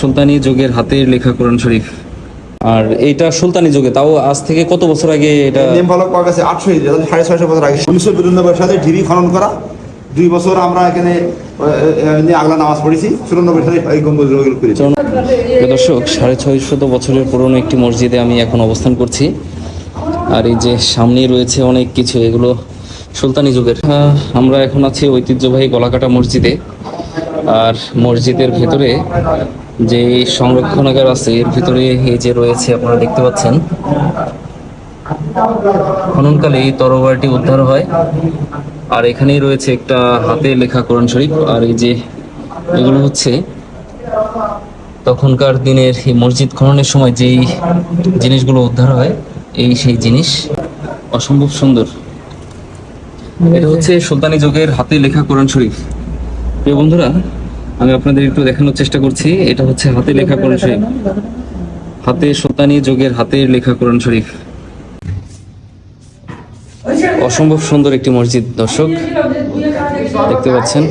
সুলতানি যুগের হাতে লেখা কোরআন শরীফ। আর এটা সুলতানি যুগে তাও আজ থেকে কত বছর আগে এটা নেম ফলক পাওয়া গেছে আটশো সাড়ে ছয়শো বছর আগে। উনিশশো বিরানব্বই সালে ঢিবি খনন করা দুই বছর আমরা এখানে আগলা নামাজ পড়েছি। চুরানব্বই সালে এই গম্বুজ করেছি দর্শক সাড়ে ছয় শত বছরের পুরনো একটি মসজিদে আমি এখন অবস্থান করছি। আর এই যে সামনে রয়েছে অনেক কিছু এগুলো সুলতানি যুগের। আমরা এখন আছি ঐতিহ্যবাহী গলাকাটা মসজিদে। আর মসজিদের ভেতরে যে সংরক্ষণাগার আছে, এর ভিতরে এই যে রয়েছে, আপনারা দেখতে পাচ্ছেন। খননকালে এই তরবারটি উদ্ধার হয়। আর এখানেই রয়েছে একটা হাতে লেখা কোরআন শরীফ। আর এই যে এগুলো হচ্ছে তখনকার দিনের মসজিদ খননের সময় যেই জিনিসগুলো উদ্ধার হয়, এই সেই জিনিস অসম্ভব সুন্দর। এটা হচ্ছে সুলতানি যুগের হাতে লেখা কোরআন শরীফ। প্রিয় বন্ধুরা, আমি আপনাদের একটু দেখানোর চেষ্টা করছি। এটা হচ্ছে হাতে লেখা কোরআন শরীফ। হাতে সুলতানি যোগের হাতে লেখা কোরআন শরীফ। অসম্ভব সুন্দর একটি মসজিদ, দর্শক। দেখতে পাচ্ছেন।